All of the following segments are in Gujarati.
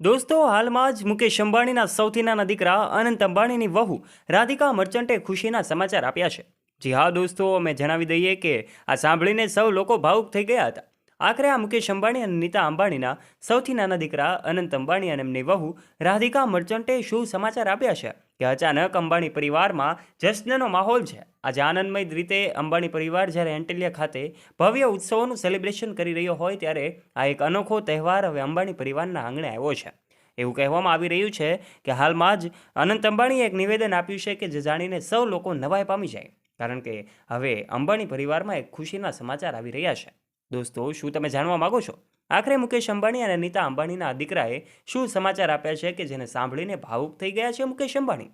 દોસ્તો, હાલમાં જ મુકેશ અંબાણીના સૌથી નાના દીકરા અનંત અંબાણીની વહુ રાધિકા મર્ચન્ટે ખુશીના સમાચાર આપ્યા છે. જી હા, દોસ્તો, અમે જણાવી દઈએ કે આ સાંભળીને સૌ લોકો ભાવુક થઈ ગયા હતા. આખરે આ મુકેશ અંબાણી અને નીતા અંબાણીના સૌથી નાના દીકરા અનંત અંબાણી અને એમની વહુ રાધિકા મર્ચન્ટે શું સમાચાર આપ્યા છે? કે અચાનક અંબાણી પરિવારમાં જશ્નનો માહોલ છે. આજે આનંદમય રીતે અંબાણી પરિવાર જ્યારે એન્ટેલિયા ખાતે ભવ્ય ઉત્સવોનું સેલિબ્રેશન કરી રહ્યો હોય ત્યારે આ એક અનોખો તહેવાર હવે અંબાણી પરિવારના આંગણે આવ્યો છે. એવું કહેવામાં આવી રહ્યું છે કે હાલમાં જ અનંત અંબાણીએ એક નિવેદન આપ્યું છે કે જે જાણીને સૌ લોકો નવાઈ પામી જાય. કારણ કે હવે અંબાણી પરિવારમાં એક ખુશીના સમાચાર આવી રહ્યા છે. દોસ્તો, શું તમે જાણવા માગો છો? આખરે મુકેશ અંબાણી અને નીતા અંબાણીના દીકરાએ શું સમાચાર આપ્યા છે કે જેને સાંભળીને ભાવુક થઈ ગયા છે મુકેશ અંબાણી?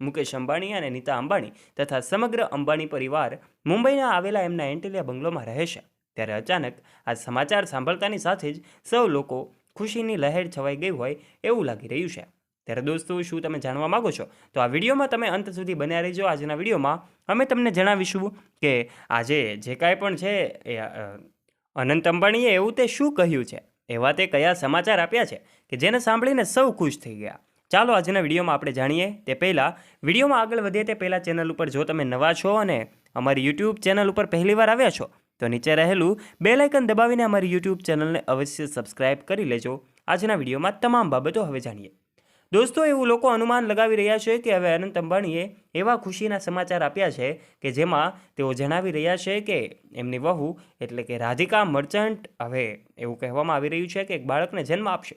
મુકેશ અંબાણી અને નીતા અંબાણી તથા સમગ્ર અંબાણી પરિવાર મુંબઈના આવેલા એમના એન્ટેલિયા બંગલોમાં રહે છે. ત્યારે અચાનક આ સમાચાર સાંભળતાની સાથે જ સૌ લોકો ખુશીની લહેર છવાઈ ગઈ હોય એવું લાગી રહ્યું છે. ત્યારે દોસ્તો, શું તમે જાણવા માગો છો? તો આ વિડીયોમાં તમે અંત સુધી બન્યા રહેજો. આજના વિડીયોમાં અમે તમને જણાવીશું કે આજે જે કાંઈ પણ છે એ અનંત અંબાણીએ એવું તે શું કહ્યું છે? એવા તે કયા સમાચાર આપ્યા છે કે જેને સાંભળીને સૌ ખુશ થઈ ગયા? ચાલો આજના વિડીયોમાં આપણે જાણીએ તે પહેલાં, વિડીયોમાં આગળ વધીએ તે પહેલાં ચેનલ ઉપર જો તમે નવા છો અને અમારી યુટ્યુબ ચેનલ ઉપર પહેલીવાર આવ્યા છો, તો નીચે રહેલું બે લાઇકન દબાવીને અમારી યુટ્યુબ ચેનલને અવશ્ય સબસ્ક્રાઇબ કરી લેજો. આજના વિડીયોમાં તમામ બાબતો હવે જાણીએ. દોસ્તો, એવું લોકો અનુમાન લગાવી રહ્યા છે કે હવે અનંત અંબાણીએ એવા ખુશીના સમાચાર આપ્યા છે કે જેમાં તેઓ જણાવી રહ્યા છે કે એમની વહુ એટલે કે રાધિકા મર્ચન્ટ, હવે એવું કહેવામાં આવી રહ્યું છે કે એક બાળકને જન્મ આપશે.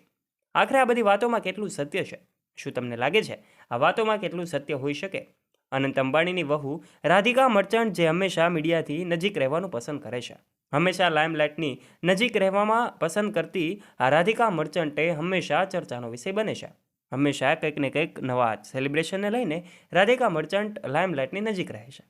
આખરે આ બધી વાતોમાં કેટલું સત્ય છે? શું તમને લાગે છે? આ વાતોમાં કેટલું સત્ય હોઈ શકે? અનંત અંબાણીની વહુ રાધિકા મર્ચન્ટ જે હંમેશા મીડિયાથી નજીક રહેવાનું પસંદ કરે છે. હંમેશા લાઇમલાઇટની નજીક રહેવામાં પસંદ કરતી આ રાધિકા મર્ચન્ટે હંમેશા ચર્ચાનો વિષય બને છે. હંમેશા કંઈક ને કંઈક નવા સેલિબ્રેશનને લઈને રાધિકા મર્ચન્ટ લાઇમલાઇટની નજીક રહે છે.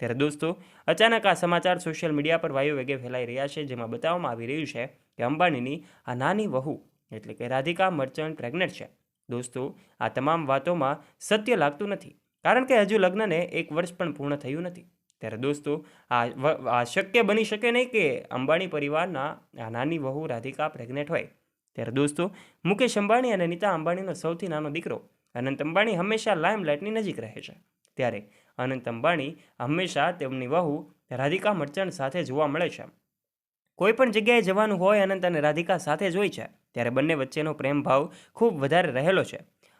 ત્યારે દોસ્તો, અચાનક આ સમાચાર સોશિયલ મીડિયા પર વાયુ વેગે ફેલાઈ રહ્યા છે, જેમાં બતાવવામાં આવી રહ્યું છે કે અંબાણીની આ નાની વહુ એટલે કે રાધિકા મર્ચન્ટ પ્રેગ્નેન્ટ છે. દોસ્તો, આ તમામ વાતોમાં સત્ય લાગતું નથી, કારણ કે હજુ લગ્નને એક વર્ષ પણ પૂર્ણ થયું નથી. ત્યારે દોસ્તો, આ શક્ય બની શકે નહીં કે અંબાણી પરિવારના આ નાની વહુ રાધિકા પ્રેગ્નેન્ટ હોય. ત્યારે દોસ્તો, મુકેશ અંબાણી અને નીતા અંબાણીનો સૌથી નાનો દીકરો અનંત અંબાણી હંમેશા લાઇમલાઇટની નજીક રહે છે. ત્યારે અનંત અંબાણી હંમેશા તેમની વહુ રાધિકા મર્ચન્ટ સાથે જોવા મળે છે. કોઈ પણ જગ્યાએ જવાનું હોય અનંત અને રાધિકા સાથે જ હોય છે. ત્યારે બંને વચ્ચેનો પ્રેમ ભાવ ખૂબ વધારે રહેલો છે.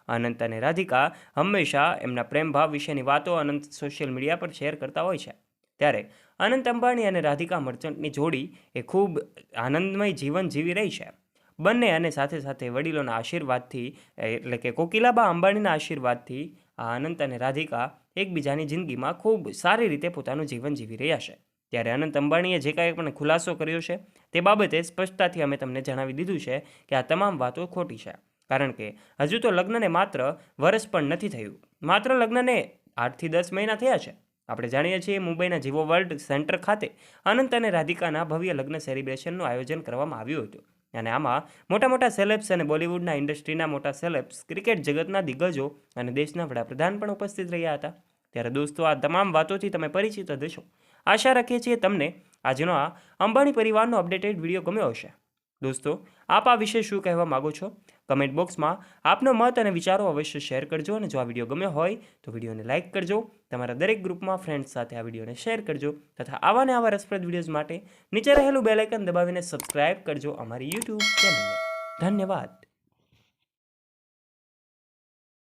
અનંત અને રાધિકા હંમેશા એમના પ્રેમ ભાવ વિશેની વાતો અનંત સોશિયલ મીડિયા પર શેર કરતા હોય છે. ત્યારે અનંત અંબાણી અને રાધિકા મર્ચન્ટની જોડી એ ખૂબ આનંદમય જીવન જીવી રહી છે. બંને અને સાથે સાથે વડીલોના આશીર્વાદથી એટલે કે કોકિલાબા અંબાણીના આશીર્વાદથી આ અનંત અને રાધિકા એકબીજાની જિંદગીમાં ખૂબ સારી રીતે પોતાનું જીવન જીવી રહ્યા છે. ત્યારે અનંત અંબાણીએ જે કાંઈ પણ ખુલાસો કર્યો છે, તે બાબતે સ્પષ્ટતાથી અમે તમને જણાવી દીધું છે કે આ તમામ વાતો ખોટી છે. કારણ કે હજુ તો લગ્નને માત્ર વર્ષ પણ નથી થયું. માત્ર લગ્નને આઠથી દસ મહિના થયા છે. આપણે જાણીએ છીએ મુંબઈના જીવો વર્લ્ડ સેન્ટર ખાતે અનંત અને રાધિકાના ભવ્ય લગ્ન સેલિબ્રેશનનું આયોજન કરવામાં આવ્યું હતું. અને આમાં મોટા મોટા સેલેબ્સ અને બોલિવૂડના ઇન્ડસ્ટ્રીના મોટા સેલેબ્સ ક્રિકેટ જગતના દિગ્ગજો અને દેશના વડાપ્રધાન પણ ઉપસ્થિત રહ્યા હતા. ત્યારે દોસ્તો, આ તમામ વાતોથી તમે પરિચિત થશો આશા રાખીએ છીએ તમને આજનો આ અંબાણી પરિવારનો અપડેટેડ વીડિયો ગમ્યો હશે. દોસ્તો, આપ આ વિશે શું કહેવા માગો છો? કમેન્ટ બોક્સમાં આપનો મત અને વિચારો અવશ્ય શેર કરજો અને જો આ વીડિયો ગમ્યો હોય તો વિડીયોને લાઇક કરજો, તમારા દરેક ગ્રુપમાં ફ્રેન્ડ્સ સાથે આ વિડીયોને શેર કરજો તથા આવા ને આવા રસપ્રદ વિડીયોઝ માટે નીચે રહેલું બેલાઇકન દબાવીને સબસ્ક્રાઇબ કરજો અમારી યુટ્યુબ ચેનલને ધન્યવાદ.